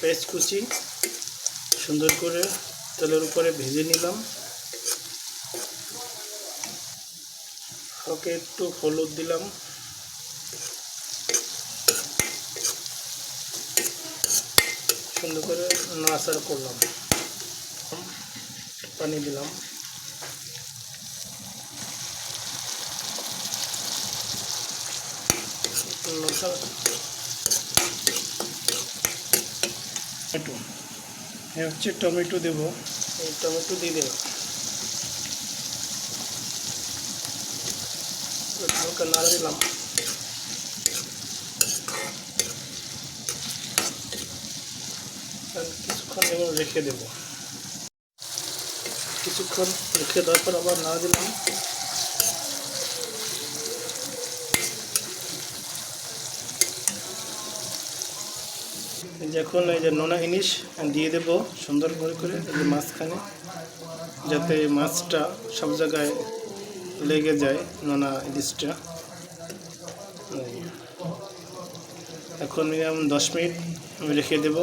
Paste কুচি সুন্দর করে তেলের উপরে ভেজে নিলাম। ওকে একটু হলুদ দিলাম। সুন্দর করে নাড়াচাড়া করলাম। পানি দিলাম। নাড়াচাড়া টমেটো এ হচ্ছে টমেটো দেব এই টমেটো দিয়ে দেব একটু হালকা নাড়া দিলাম আর কিছুক্ষণ এবার রেখে দেব কিছুক্ষণ রেখে দেওয়ার পর আবার নাড়া দিলাম যখন এই যে নোনা ইলিশ দিয়ে দেব সুন্দর করে করে, এই যে যাতে মাছটা সব জায়গায় লেগে যায় নোনা ইলিশটা। এখন মিনিমাম দশ মিনিট আমি রেখে দেব।